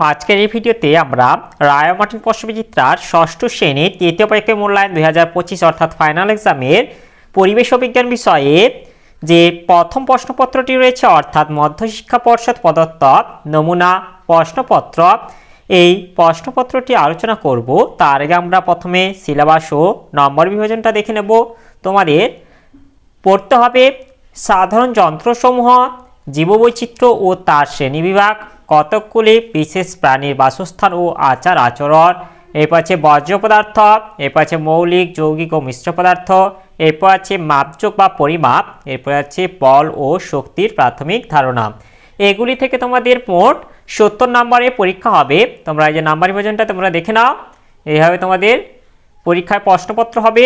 আজকের এই ভিডিওতে আমরা রায় মার্টিন প্রশ্নবিচিত্রার ষষ্ঠ শ্রেণির তৃতীয় পরীক্ষায় মূল্যায়ন দুই হাজার পঁচিশ অর্থাৎ ফাইনাল এক্সামের পরিবেশ বিজ্ঞান বিষয়ে যে প্রথম প্রশ্নপত্রটি রয়েছে অর্থাৎ মধ্যশিক্ষা পর্ষদ প্রদত্ত নমুনা প্রশ্নপত্র, এই প্রশ্নপত্রটি আলোচনা করব। তার আগে আমরা প্রথমে সিলেবাস ও নম্বর বিভাজনটা দেখে নেব। তোমাদের পড়তে হবে সাধারণ যন্ত্রসমূহ, জীববৈচিত্র্য ও তার শ্রেণীবিভাগ কতকগুলি বিশেষ প্রাণীর বাসস্থান ও আচার আচরণ, এরপর আছে বর্জ্য পদার্থ, এরপর আছে মৌলিক, যৌগিক ও মিশ্র পদার্থ, এরপর আছে মাপযোগ বা পরিমাপ, এরপর আছে বল ও শক্তির প্রাথমিক ধারণা। এগুলি থেকে তোমাদের মোট সত্তর নম্বরের পরীক্ষা হবে। তোমরা এই যে নাম্বার বিভাজনটা তোমরা দেখে নাও। এইভাবে তোমাদের পরীক্ষায় প্রশ্নপত্র হবে।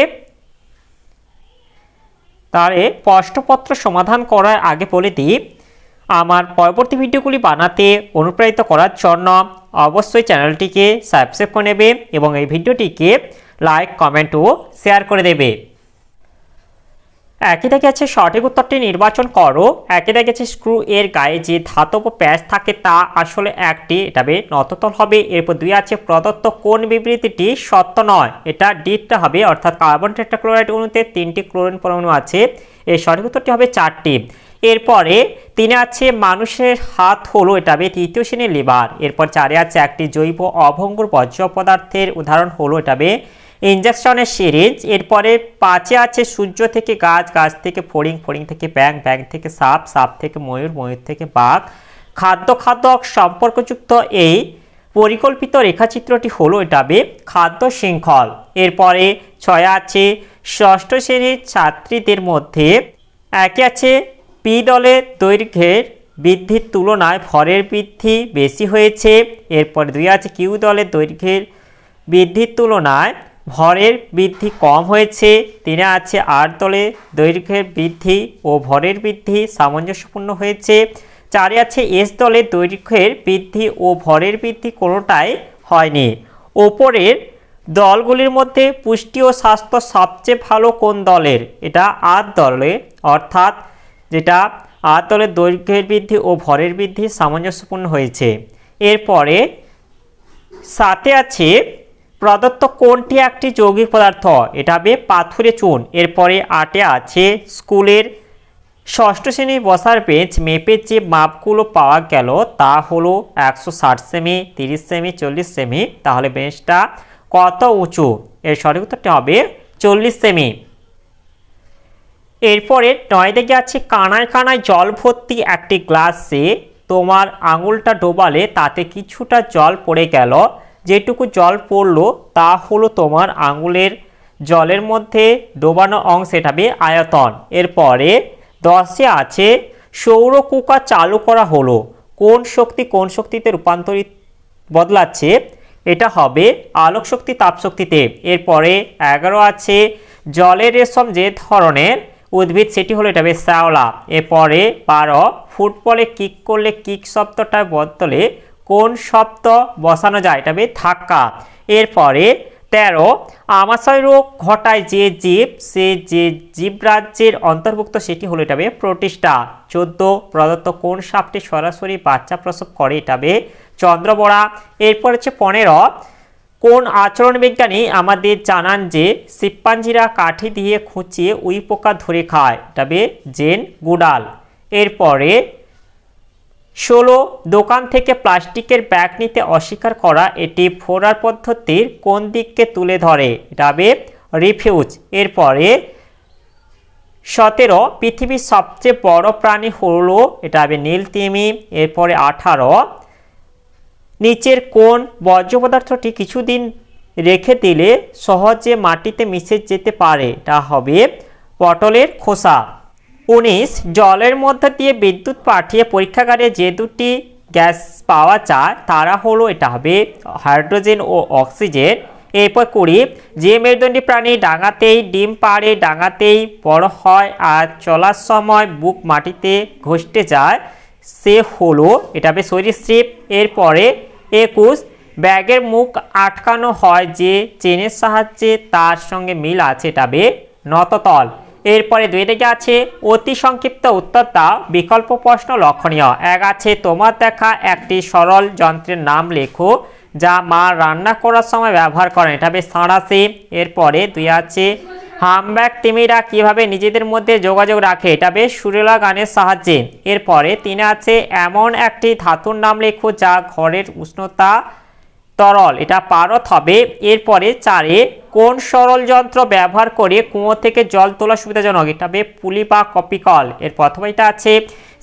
তাহলে প্রশ্নপত্র সমাধান করার আগে বলে দিই আমার পরবর্তী ভিডিওগুলি বানাতে অনুপ্রাণিত করার জন্য অবশ্যই চ্যানেলটিকে সাবস্ক্রাইব করে নেবে এবং এই ভিডিওটিকে লাইক কমেন্ট ও শেয়ার করে দেবে। একই দাগে আছে সঠিক উত্তরটি নির্বাচন করো। একই দাগে আছে স্ক্রু এর গায়ে যে ধাতব প্যাচ থাকে তা আসলে একটি এটা বে নততল হবে। এরপর দুই আছে প্রদত্ত কোন বিবৃতিটি সত্য নয়। এটা ডিটটা হবে, অর্থাৎ কার্বন টেট্রাক্লোরাইড অণুতে তিনটি ক্লোরিন পরমাণু আছে। এর সঠিক উত্তরটি হবে চারটি। এরপরে তিনে আছে মানুষের হাত হলো এটা হবে তৃতীয় শ্রেণির লিভার। এরপর চারে আছে একটি জৈব অভঙ্গুর বর্জ্য পদার্থের উদাহরণ হলো এটা হবে ইঞ্জেকশনের সিরিঞ্জ। এরপরে পাঁচে আছে সূর্য থেকে গাছ গাছ থেকে ফড়িং ফড়িং থেকে ব্যাং ব্যাং থেকে সাপ সাপ থেকে ময়ূর ময়ূর থেকে বাঘ। খাদ্য খাদ্য সম্পর্কযুক্ত এই পরিকল্পিত রেখাচিত্রটি হলো এটা হবে খাদ্য শৃঙ্খল। এরপরে ছয় আছে ষষ্ঠ শ্রেণির ছাত্রীদের মধ্যে একে আছে পি দলের দৈর্ঘ্যের বৃদ্ধির তুলনায় ভরের বৃদ্ধি বেশি হয়েছে। এরপর দুই আছে কিউ দলের দৈর্ঘ্যের বৃদ্ধির তুলনায় ভরের বৃদ্ধি কম হয়েছে। তিনে আছে আর দলে দৈর্ঘ্যের বৃদ্ধি ও ভরের বৃদ্ধি সামঞ্জস্যপূর্ণ হয়েছে। চারে আছে এস দলের দৈর্ঘ্যের বৃদ্ধি ও ভরের বৃদ্ধি কোনোটাই হয়নি। ওপরের দলগুলির মধ্যে পুষ্টি ও স্বাস্থ্য সবচেয়ে ভালো কোন দলের? এটা আর দলের অর্থাৎ যেটা আর দলের দৈর্ঘ্যের বৃদ্ধি ও ভরের বৃদ্ধি সামঞ্জস্যপূর্ণ হয়েছে। এরপরে সাথে আছে প্রদত্ত কোনটি একটি যৌগিক পদার্থ, এটা হবে পাথুরে চুন। এরপরে আটে আছে স্কুলের ষষ্ঠ শ্রেণির বসার বেঞ্চ মেপে যে মাপগুলো পাওয়া গেল, তা হলো একশো ষাট সেমি, তিরিশ সেমি, চল্লিশ সেমি। তাহলে বেঞ্চটা কত উঁচু? এর সঠিক উত্তরটি হবে চল্লিশ সেমি। এরপরে নয় দিকে আছে কানায় কানায় জল ভর্তি একটি গ্লাসে। তোমার আঙুলটা ডোবালে তাতে কিছুটা জল পড়ে গেল। যেটুকু জল পড়ল, তা হলো তোমার আঙুলের জলের মধ্যে ডোবানো অংশ এটা হবে আয়তন। এরপরে দশে আছে, সৌর কুকা চালু করা হলো। কোন শক্তি কোন শক্তিতে রূপান্তরিত বদলাচ্ছে? এটা হবে আলোক শক্তি তাপ শক্তিতে এরপরে এগারো আছে, জলের রেশম যে ধরনের উদ্ভিদ সেটি হলো এটা হবে শ্যাওলা। এরপরে বারো ফুটবলে কিক করলে কিক শব্দটার বদলে কোন শব্দ বসানো যায় এটা হবে ধাক্কা। এরপরে তেরো, আমাশয় রোগ ঘটায় যে জীব, সে যে জীবরাজ্যের অন্তর্ভুক্ত সেটি হলো এটা হবে প্রতিষ্ঠা। চোদ্দ, প্রদত্ত কোন সাপটি সরাসরি বাচ্চা প্রসব করে এটা হবে চন্দ্রবড়া। এরপর হচ্ছে পনেরো কোন আচরণ বিজ্ঞানী আমাদের জানান যে শিম্পাঞ্জিরা কাঠি দিয়ে খুঁচিয়ে উই পোকা ধরে খায়? তবে জেন গুডাল। এরপরে, ষোলো, দোকান থেকে প্লাস্টিকের ব্যাগ নিতে অস্বীকার করা এটি ফোরার পদ্ধতির কোন দিককে তুলে ধরে? হবে রিফিউজ। এরপরে, সতেরো, পৃথিবীর সবচেয়ে বড় প্রাণী হলো, এটা হবে নীল তিমি। এরপরে আঠারো নিচের কোন বর্জ্য পদার্থটি কিছুদিন রেখে দিলে সহজে মাটিতে মিশে যেতে পারে। তা হবে পটলের খোসা। উনিশ, জলের মধ্যে দিয়ে বিদ্যুৎ পাঠিয়ে পরীক্ষাগারে যে দুটি গ্যাস পাওয়া যায়, তারা হলো, এটা হবে হাইড্রোজেন ও অক্সিজেন। এরপর কুড়ি, যে মেরুদণ্ডী প্রাণী ডাঙাতেই ডিম পাড়ে, ডাঙাতেই বড় হয় আর চলার সময় বুক মাটিতে ঘষতে যায়, সে হলো, এটা হবে সরীসৃপ। এরপরে একুশ। ব্যাগের মুখ আটকানো হয় যে চেনের সাহায্যে তার সঙ্গে মিল আছে হবে নততল। এরপরে দুই দিকে আছে অতি সংক্ষিপ্ত উত্তর দাও বিকল্প প্রশ্ন লক্ষণীয়। এক আছে, তোমার দেখা একটি সরল যন্ত্রের নাম লেখো যা মা রান্না করার সময় ব্যবহার করেন, এটা বেশ সাঁড়াশি এরপরে দুই আছে হামব্যাক তিমিরা কীভাবে নিজেদের মধ্যে যোগাযোগ রাখে, এটা বেশ সুরেলা গানের সাহায্যে। এরপরে তিনে আছে এমন একটি ধাতুর নাম লেখো যা ঘরের উষ্ণতা তরল, এটা পারত হবে। এরপরে চারে কোন সরল যন্ত্র ব্যবহার করে কুয়ো থেকে জল তোলা সুবিধাজনক, এটা হবে পুলি বা কপি কল। এর প্রথমে এটা আছে,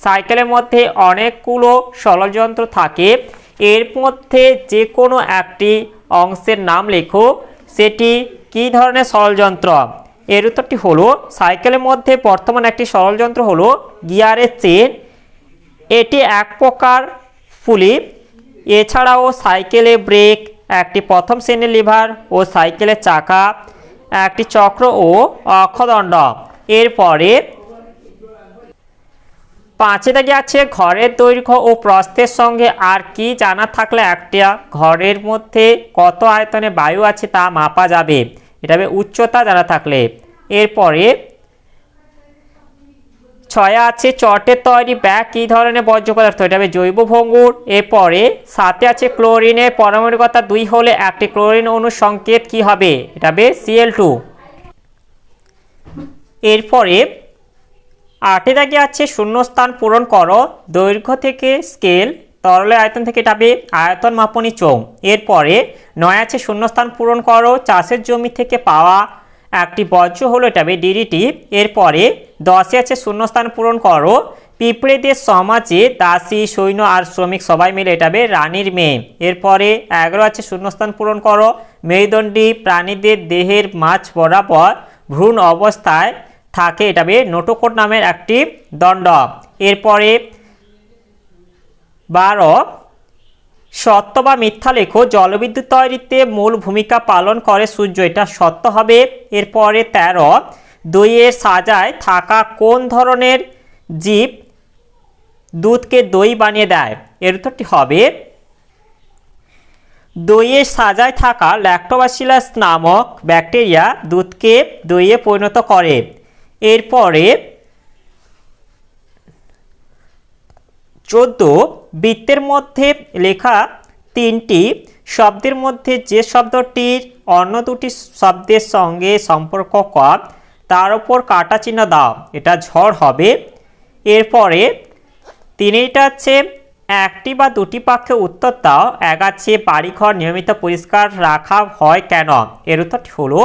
সাইকেলের মধ্যে অনেকগুলো সরল যন্ত্র থাকে। এর মধ্যে যে কোনো একটি অংশের নাম লেখো, সেটি কী ধরনের সরল যন্ত্র এর উত্তরটি হলো, সাইকেলের মধ্যে বর্তমান একটি সরল যন্ত্র হলো গিয়ারের চেন। এটি এক প্রকার ফুলি। এছাড়াও সাইকেলে ব্রেক, একটি প্রথম শ্রেণির লিভার ও সাইকেলের চাকা, একটি চক্র ও অক্ষদণ্ড। এরপরে পাঁচে দাগে আছে ঘরের দৈর্ঘ্য ও প্রস্থের সঙ্গে আর কি জানা থাকলে একটা ঘরের মধ্যে কত আয়তনে বায়ু আছে তা মাপা যাবে। এটা হবে উচ্চতা জানা থাকলে। এরপরে ছয় আছে, চটের তৈরি ব্যাগ, কী ধরনের বর্জ্য পদার্থ এটা হবে জৈব ভঙ্গুর। এরপরে সাথে আছে ক্লোরিনের পরমাণুকতা দুই হলে একটি ক্লোরিন অণু সংকেত কি হবে? এটা হবে সিএল টু এরপরে আটে দাগে আছে শূন্যস্থান পূরণ করো। দৈর্ঘ্য থেকে স্কেল তরলের আয়তন থেকে এটা হবে আয়তন মাপনী চোং এরপরে নয় আছে শূন্যস্থান পূরণ করো, চাষের জমি থেকে পাওয়া একটি বজ্র হলো এটা হবে ডিডিটি এরপরে দশে আছে শূন্যস্থান পূরণ করো, পিঁপড়েদের সমাজে দাসী, সৈন্য আর শ্রমিক সবাই মিলে এটা হবে রানীর মেয়ে। এরপরে এগারো আছে শূন্যস্থান পূরণ করো, মেরুদণ্ডী প্রাণীদের দেহের মাছ বরাবর ভ্রূণ অবস্থায় থাকে এটা হবে নোটোকোট নামের একটি দণ্ড। এরপরে বারো, সত্য বা মিথ্যা লেখো, জলবিদ্যুৎ তৈরিতে মূল ভূমিকা পালন করে সূর্য, এটা সত্য হবে। এরপরে তেরো দইয়ের সাজায় থাকা কোন ধরনের জীব দুধকে দই বানিয়ে দেয়? এর উত্তরটি হবে দইয়ের সাজায় থাকা ল্যাক্টোবাসিলাস নামক ব্যাকটেরিয়া দুধকে দইয়ে পরিণত করে। এরপরে চোদ্দ বৃত্তের মধ্যে লেখা তিনটি, শব্দের মধ্যে যে শব্দটির অন্য দুটি শব্দের সঙ্গে সম্পর্ক কম তার উপর কাটা চিহ্ন দাও, এটা ঝড় হবে। এরপরে তিনটা হচ্ছে একটি বা দুটি পক্ষে উত্তর দাও, এক আছে বাড়িঘর নিয়মিত পরিষ্কার রাখা হয় কেন? এর উত্তরটি হলো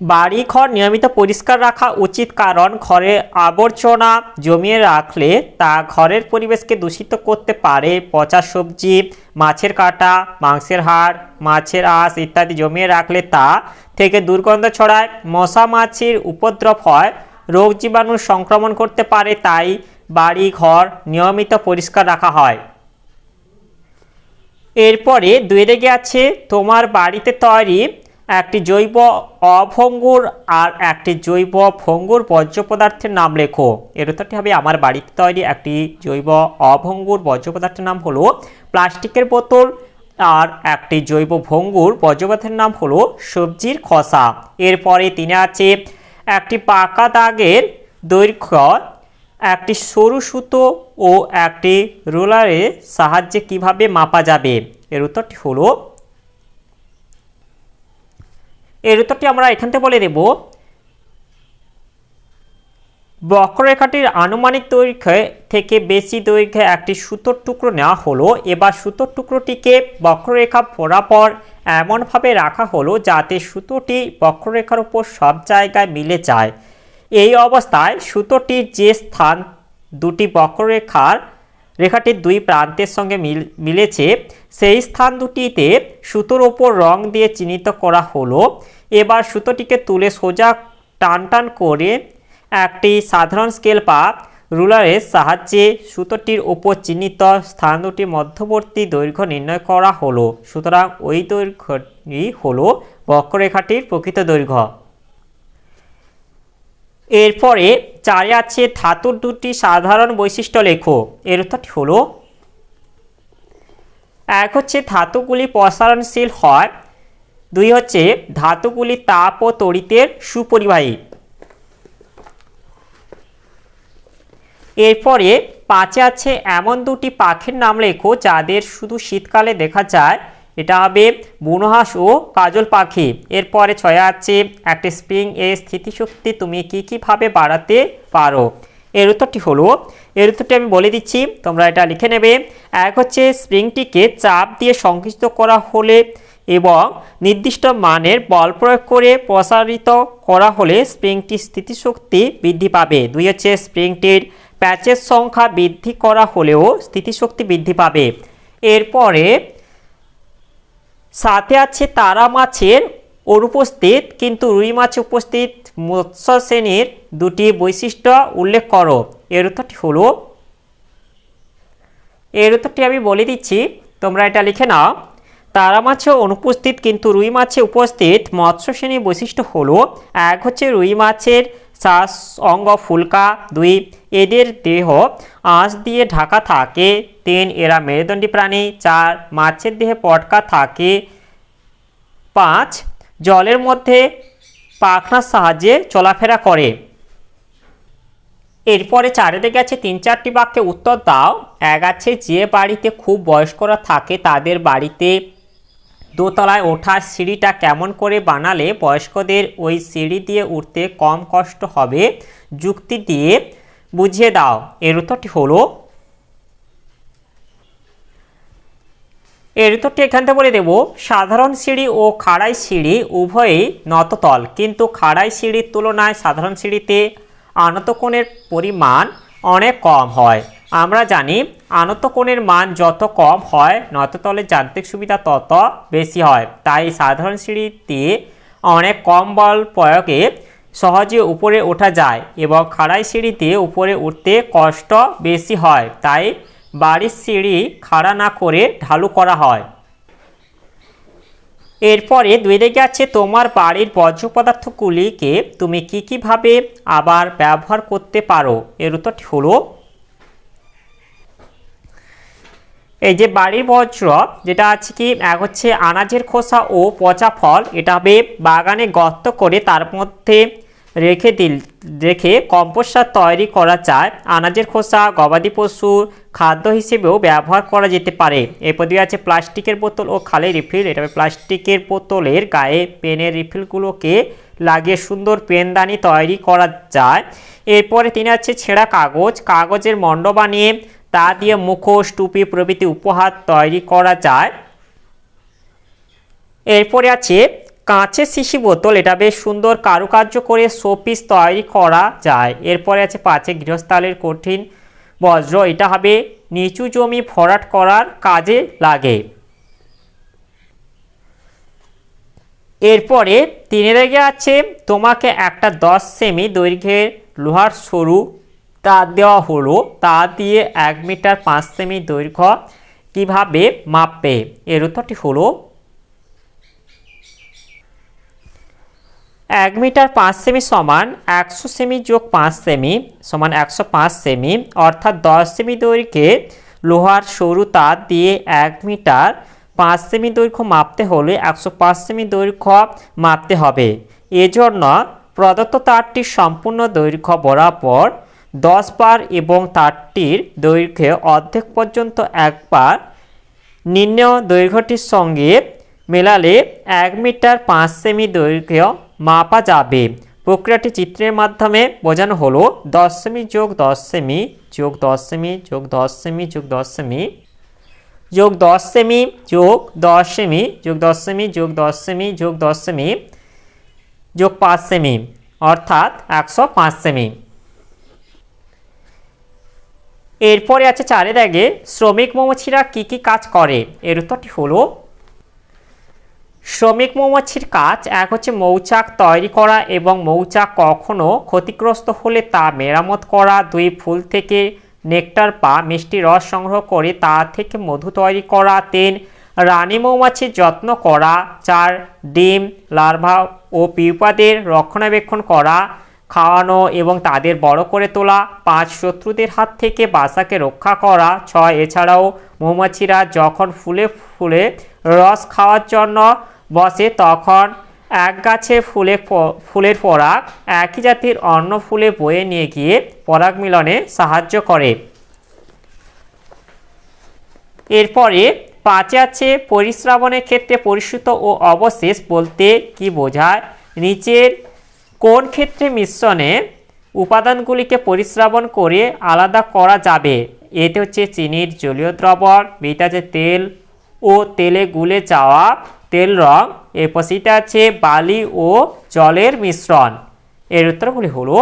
বাড়ি ঘর নিয়মিত পরিষ্কার রাখা উচিত কারণ ঘরে আবর্জনা জমিয়ে রাখলে তা ঘরের পরিবেশকে দূষিত করতে পারে। পচা সবজি, মাছের কাটা, মাংসের হাড়, মাছের আঁশ ইত্যাদি জমিয়ে রাখলে তা থেকে দুর্গন্ধ ছড়ায়। মশা মাছির উপদ্রব হয়, রোগ জীবাণু সংক্রমণ করতে পারে, তাই বাড়ি ঘর নিয়মিত পরিষ্কার রাখা হয়। এরপরে দুই দিকে আছে, তোমার বাড়িতে তৈরি একটি জৈব অভঙ্গুর আর একটি জৈব ভঙ্গুর বর্জ্য পদার্থের নাম লেখো। এর উত্তরটি হবে আমার বাড়িতে তৈরি একটি জৈব অভঙ্গুর বর্জ্য পদার্থের নাম হলো প্লাস্টিকের বোতল আর একটি জৈব ভঙ্গুর বর্জ্য পদার্থের নাম হলো সবজির খসা। এরপরে তিনি আছে একটি পাকা দাগের দৈর্ঘ্য, একটি সরু সুতো ও একটি রোলারের সাহায্যে কীভাবে মাপা যাবে। এর উত্তরটি হলো এর উত্তরটি আমরা এখান থেকে বলে দেব। বক্ররেখাটির আনুমানিক দৈর্ঘ্য থেকে বেশি দৈর্ঘ্যে একটি সুতোর টুকরো নেওয়া হলো। এবার সুতোর টুকরোটিকে বক্ররেখা বরাবর এমনভাবে রাখা হলো যাতে সুতোটি বক্ররেখার উপর সব জায়গায় মিলে যায়। এই অবস্থায় সুতোটির যে স্থান, দুটি বক্ররেখার রেখাটির দুই প্রান্তের সঙ্গে মিল, মিলেছে। সেই স্থান দুটিতে সুতোর ওপর রং দিয়ে চিহ্নিত করা হলো। এবার সুতোটিকে তুলে সোজা টান টান করে একটি সাধারণ স্কেল বা রুলারের সাহায্যে সুতোটির ওপর চিহ্নিত স্থান দুটির মধ্যবর্তী দৈর্ঘ্য নির্ণয় করা হলো। সুতরাং ওই দৈর্ঘ্যটি হলো বক্ররেখাটির প্রকৃত দৈর্ঘ্য। এরপরে চারে আছে ধাতুর দুটি সাধারণ বৈশিষ্ট্য লেখো। এর উত্তরটি হলো, এক হচ্ছে ধাতুগুলি প্রসারণশীল হয় দুই হচ্ছে ধাতুগুলি তাপ ও তড়িতের সুপরিবাহী। এরপরে পাঁচে আছে এমন দুটি পাখির নাম লেখো যাদের শুধু শীতকালে দেখা যায়। এটা হবে বুনহাস ও কাজল পাখি। এরপরে ছয় আছে একটি স্প্রিং এর স্থিতিশক্তি তুমি কী কীভাবে বাড়াতে পারো? এর উত্তরটি হলো, এর উত্তরটি আমি বলে দিচ্ছি, তোমরা এটা লিখে নেবে। এক হচ্ছে স্প্রিংটিকে চাপ দিয়ে সংকুচিত করা হলে এবং নির্দিষ্ট মানের বল প্রয়োগ করে প্রসারিত করা হলে স্প্রিংটির স্থিতিশক্তি বৃদ্ধি পাবে। দুই হচ্ছে স্প্রিংটির প্যাচের সংখ্যা বৃদ্ধি করা হলেও স্থিতিশক্তি বৃদ্ধি পাবে। এরপরে সাথে আছে তারা মাছের অনুপস্থিত, কিন্তু রুই মাছ উপস্থিত মৎস্য শ্রেণির দুটি বৈশিষ্ট্য উল্লেখ করো। এর উত্তরটি হলো, এর উত্তরটি আমি বলে দিচ্ছি, তোমরা এটা লিখে নাও। তারা মাছে অনুপস্থিত, কিন্তু রুই মাছে উপস্থিত মৎস্য শ্রেণির বৈশিষ্ট্য হলো, এক হচ্ছে রুই মাছের শ্বাস অঙ্গ, ফুলকা, দুই এদের দেহ, আঁশ দিয়ে ঢাকা থাকে, তিন এরা মেরুদণ্ডী প্রাণী, চার মাছের দেহে পটকা থাকে, পাঁচ জলের মধ্যে পাখনার সাহায্যে চলাফেরা করে। এরপরে চারিদিকে আছে তিন চারটি বাক্যে উত্তর দাও। এক আছে যে বাড়িতে খুব বয়স্করা থাকে তাদের বাড়িতে দোতলায় ওঠার সিঁড়িটা কেমন করে বানালে বয়স্কদের ওই সিঁড়ি দিয়ে উঠতে কম কষ্ট হবে, যুক্তি দিয়ে বুঝিয়ে দাও। এর উত্তরটি হলো। এর উত্তরটি এখান থেকে বলে দেব, সাধারণ সিঁড়ি ও খাড়াই সিঁড়ি উভয়ই নততল, কিন্তু খাড়াই সিঁড়ির তুলনায় সাধারণ সিঁড়িতে আনত কোণের পরিমাণ অনেক কম হয়। আমরা জানি আনত কোণের মান যত কম হয় নততলের যান্ত্রিক সুবিধা তত বেশি হয়। তাই সাধারণ সিঁড়িতে অনেক কম বল প্রয়োগে সহজে উপরে ওঠা যায় এবং খাড়াই সিঁড়িতে উপরে উঠতে কষ্ট বেশি হয়। তাই বাড়ির সিঁড়ি খাড়া না করে ঢালু করা হয়। এরপরে দুই দিকে আছে তোমার বাড়ির বর্জ্য পদার্থগুলিকে তুমি কী কীভাবে আবার ব্যবহার করতে পারো? এর উত্তরটি হলো এই যে বাড়ির বজ্র, যেটা আছে কি, এক হচ্ছে আনাজের খোসা ও পচা ফল, এটা হবে বাগানে গর্ত করে তার মধ্যে রেখে দিল, রেখে কম্পোস্ট সার তৈরি করা যায়। আনাজের খোসা, গবাদি পশুর খাদ্য হিসেবেও ব্যবহার করা যেতে পারে। এরপর দিয়ে আছে প্লাস্টিকের বোতল ও খালের রিফিল, এটা প্লাস্টিকের বোতলের গায়ে পেনের রিফিলগুলোকে লাগিয়ে সুন্দর পেনদানি তৈরি করা যায়। এরপরে তিনি আছে ছেঁড়া কাগজ, কাগজের মণ্ড বানিয়ে তা দিয়ে মুখোশ, টুপি প্রভৃতি উপহার তৈরি করা যায়। এরপরে আছে, কাঁচের শিশি বোতল, এটা বেশ সুন্দর কারুকার্য করে শোপিস তৈরি করা যায়। এরপরে আছে, পাঁচে গৃহস্থালের কঠিন বজ্র, এটা হবে নিচু জমি ভরাট করার কাজে লাগে। এরপরে তিনে রেগে আছে, তোমাকে একটা দশ সেমি দৈর্ঘ্যের লোহার সরু তার দেওয়া হলো, তা দিয়ে এক মিটার পাঁচ সেমি দৈর্ঘ্য কীভাবে মাপবে? এর উত্তরটি হলো, এক মিটার পাঁচ সেমি সমান একশো সেমি যোগ পাঁচ সেমি সমান একশো পাঁচ সেমি, অর্থাৎ দশ সেমি দৈর্ঘ্যে লোহার সরু তার দিয়ে এক মিটার পাঁচ সেমি দৈর্ঘ্য মাপতে হলে একশো পাঁচ সেমি দৈর্ঘ্য মাপতে হবে। এজন্য প্রদত্ত তারটির সম্পূর্ণ দৈর্ঘ্য বরাবর দশ বার এবং তারটির দৈর্ঘ্যে অর্ধেক পর্যন্ত একবার নিম্ন দৈর্ঘ্যটির সঙ্গে মেলালে এক মিটার পাঁচ সেমি দৈর্ঘ্য মাপা যাবে প্রক্রিয়াটি চিত্রের মাধ্যমে বোঝানো হলো দশ সেমি যোগ দশ সেমি যোগ দশ সেমি যোগ দশ সেমি যোগ দশ সেমি যোগ দশ সেমি যোগ দশ সেমি যোগ দশ সেমি যোগ দশ সেমি যোগ দশ সেমি যোগ পাঁচ সেমি অর্থাৎ একশো পাঁচ সেমি এরপরে আছে চারে দাগে শ্রমিক মৌমাছিরা কি কি কাজ করে? এর উত্তরটি হলো, শ্রমিক মৌমাছির কাজ এক হচ্ছে মৌচাক তৈরি করা এবং মৌচাক কখনো ক্ষতিগ্রস্ত হলে তা মেরামত করা, দুই ফুল থেকে নেকটার পা মিষ্টি রস সংগ্রহ করে তা থেকে মধু তৈরি করা, তিন রানী মৌমাছির যত্ন করা, চার ডিম, লার্ভা ও পিউপাদের রক্ষণাবেক্ষণ করা খাওয়ানো এবং তাদের বড় করে তোলা পাঁচ শত্রুদের হাত থেকে বাসাকে রক্ষা করা। ছয়, এছাড়াও মৌমাছিরা যখন ফুলে ফুলে রস খাওয়ার জন্য বসে, তখন এক গাছে ফুলে ফুলের পরাগ একই জাতির অন্য ফুলে বয়ে নিয়ে গিয়ে পরাগ মিলনে সাহায্য করে। এরপরে পাঁচে আছে পরিশ্রাবণের ক্ষেত্রে পরিশ্রুত ও অবশেষ বলতে কি বোঝায়? নিচের কোন ক্ষেত্রে মিশ্রণে উপাদানগুলিকে পরিশ্রাবণ করে আলাদা করা যাবে? এতে হচ্ছে চিনির জলীয় দ্রবণ বিটা আছে তেল ও তেলে গুলে যাওয়া তেল রং। এরপর সেটা আছে বালি ও জলের মিশ্রণ। এর উত্তরগুলি হলো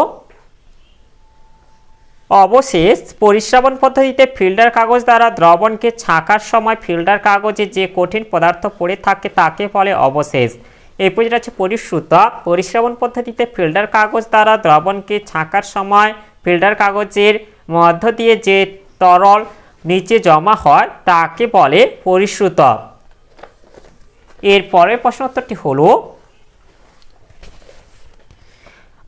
অবশেষ পরিশ্রাবণ পদ্ধতিতে ফিল্টার কাগজ দ্বারা দ্রবণকে ছাঁকার সময় ফিল্টার কাগজে যে কঠিন পদার্থ পড়ে থাকে তাকে বলে অবশেষ। এরপর যেটা হচ্ছে পরিশ্রুত। পরিশ্রাবণ পদ্ধতিতে ফিল্টার কাগজ দ্বারা দ্রবণকে ছাঁকার সময় ফিল্টার কাগজের মধ্য দিয়ে যে তরল নিচে জমা হয়, তাকে বলে পরিশ্রুত। এর পরের প্রশ্নোত্তরটি হলো,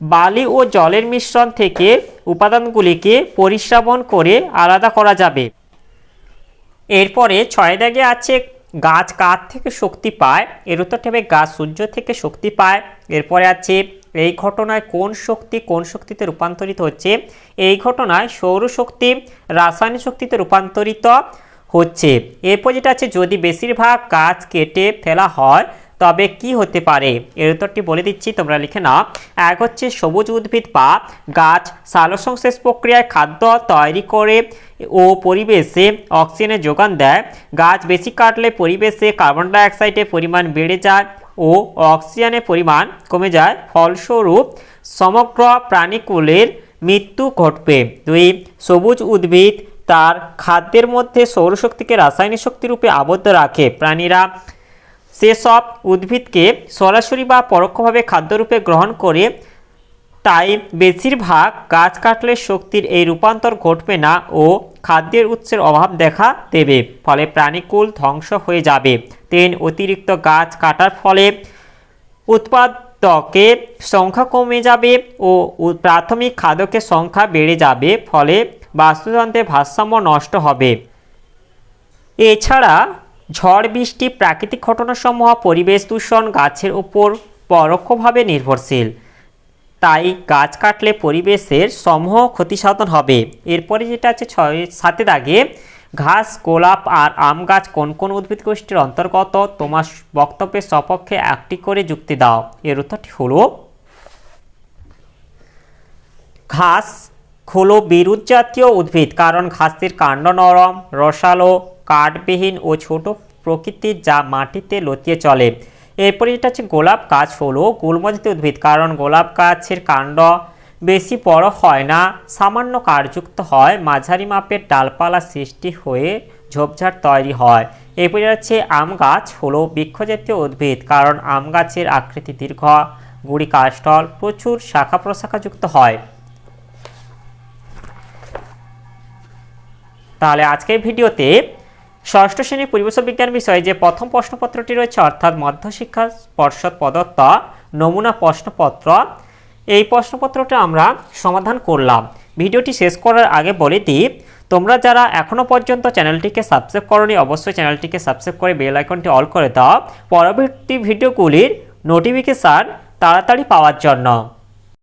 বালি ও জলের মিশ্রণ থেকে উপাদানগুলিকে পরিশ্রাবণ করে আলাদা করা যাবে। এরপরে ছয় দাগে আছে গাছ কাঠ থেকে শক্তি পায়? এর উত্তরটি হবে গাছ সূর্য থেকে শক্তি পায়। এরপরে আছে, এই ঘটনায় কোন শক্তি, কোন শক্তিতে রূপান্তরিত হচ্ছে? এই ঘটনায় সৌরশক্তি রাসায়নিক শক্তিতে রূপান্তরিত হচ্ছে। এরপর যেটা আছে, যদি বেশিরভাগ গাছ কেটে ফেলা হয় তবে কি হতে পারে? এর উত্তরটি বলে দিচ্ছি, তোমরা লিখে নাও। এক হচ্ছে সবুজ উদ্ভিদ বা গাছ সালোকসংশ্লেষ প্রক্রিয়ায় খাদ্য তৈরি করে ও পরিবেশে অক্সিজেনের যোগান দেয়। গাছ বেশি কাটলে পরিবেশে কার্বন ডাইঅক্সাইডের পরিমাণ বেড়ে যায় ও অক্সিজেনের পরিমাণ কমে যায়। ফলস্বরূপ, সমগ্র প্রাণীকুলের মৃত্যু ঘটবে। দুই, সবুজ উদ্ভিদ তার খাদ্যের মধ্যে সৌরশক্তিকে রাসায়নিক শক্তিরূপে আবদ্ধ রাখে। প্রাণীরা সেসব উদ্ভিদকে সরাসরি বা পরোক্ষভাবে খাদ্যরূপে গ্রহণ করে, তাই বেশিরভাগ গাছ কাটলে শক্তির এই রূপান্তর ঘটবে না ও খাদ্যের উৎসের অভাব দেখা দেবে, ফলে প্রাণীকুল ধ্বংস হয়ে যাবে। তিন অতিরিক্ত গাছ কাটার ফলে উৎপাদকের সংখ্যা কমে যাবে ও প্রাথমিক খাদ্যকের সংখ্যা বেড়ে যাবে, ফলে বাস্তুতন্ত্রের ভারসাম্য নষ্ট হবে। এছাড়া ঝড় বৃষ্টি, প্রাকৃতিক ঘটনাসমূহ, পরিবেশ দূষণ, গাছের উপর পরোক্ষভাবে নির্ভরশীল। তাই গাছ কাটলে পরিবেশের সমূহ ক্ষতিসাধন হবে। এরপরে যেটা আছে, ছয় সাথে দাগে, ঘাস, গোলাপ আর আম গাছ কোন কোন উদ্ভিদ গোষ্ঠীর অন্তর্গত? তোমার বক্তব্যের সপক্ষে একটি করে যুক্তি দাও। এর উত্তরটি হলো ঘাস হলো বিরুৎ জাতীয় উদ্ভিদ, কারণ ঘাসের কাণ্ড নরম, রসালো কাঠবিহীন ও ছোট প্রকৃতির যা মাটিতে লতিয়ে চলে। এরপরে যেটা হচ্ছে গোলাপ গাছ হলো গুল্ম জাতীয় উদ্ভিদ, কারণ গোলাপ গাছের কাণ্ড বেশি বড় হয় না, সামান্য কারযুক্ত হয়, মাঝারি মাপের ডালপালা সৃষ্টি হয়ে ঝোপঝাড় তৈরি হয়। এরপরে হচ্ছে আম গাছ হলো বৃক্ষজাতীয় উদ্ভিদ, কারণ আম গাছের আকৃতি দীর্ঘ, গুড়ি কাষ্ঠল, প্রচুর শাখা প্রশাখাযুক্ত হয়। তাহলে আজকের ভিডিওতে ষষ্ঠ শ্রেণির পরিবেশ বিজ্ঞান বিষয়ে যে প্রথম প্রশ্নপত্রটি রয়েছে, অর্থাৎ মধ্যশিক্ষা পর্ষদ প্রদত্ত নমুনা প্রশ্নপত্র, এই প্রশ্নপত্রটা আমরা সমাধান করলাম। ভিডিওটি শেষ করার আগে বলে দিই, তোমরা যারা এখনও পর্যন্ত চ্যানেলটিকে সাবস্ক্রাইব করনি, অবশ্যই চ্যানেলটিকে সাবস্ক্রাইব করে বেল আইকনটি অল করে দাও। পরবর্তী ভিডিওগুলির নোটিফিকেশান তাড়াতাড়ি পাওয়ার জন্য।